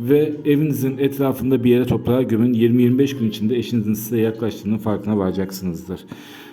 ve evinizin etrafında bir yere toprağa gömün. 20-25 gün içinde eşinizin size yaklaştığının farkına varacaksınızdır.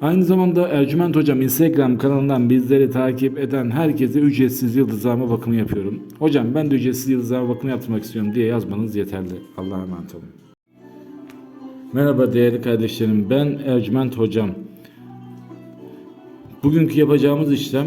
Aynı zamanda Ercüment Hocam Instagram kanalından bizleri takip eden herkese ücretsiz yıldızlama bakımı yapıyorum. Hocam ben de ücretsiz yıldızlama bakımı yaptırmak istiyorum diye yazmanız yeterli. Allah'a emanet olun. Merhaba değerli kardeşlerim ben Ercüment Hocam. Bugünkü yapacağımız işlem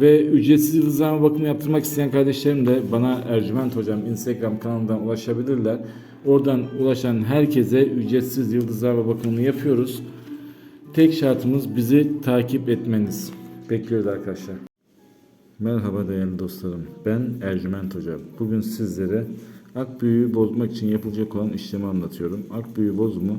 Ve ücretsiz yıldızlama bakımı yaptırmak isteyen kardeşlerim de bana Ercüment Hocam Instagram kanalından ulaşabilirler. Oradan ulaşan herkese ücretsiz yıldızlama bakımını yapıyoruz. Tek şartımız bizi takip etmeniz. Bekliyoruz arkadaşlar. Merhaba değerli dostlarım. Ben Ercüment Hocam. Bugün sizlere ak büyüğü bozmak için yapılacak olan işlemi anlatıyorum. Ak büyüğü bozumu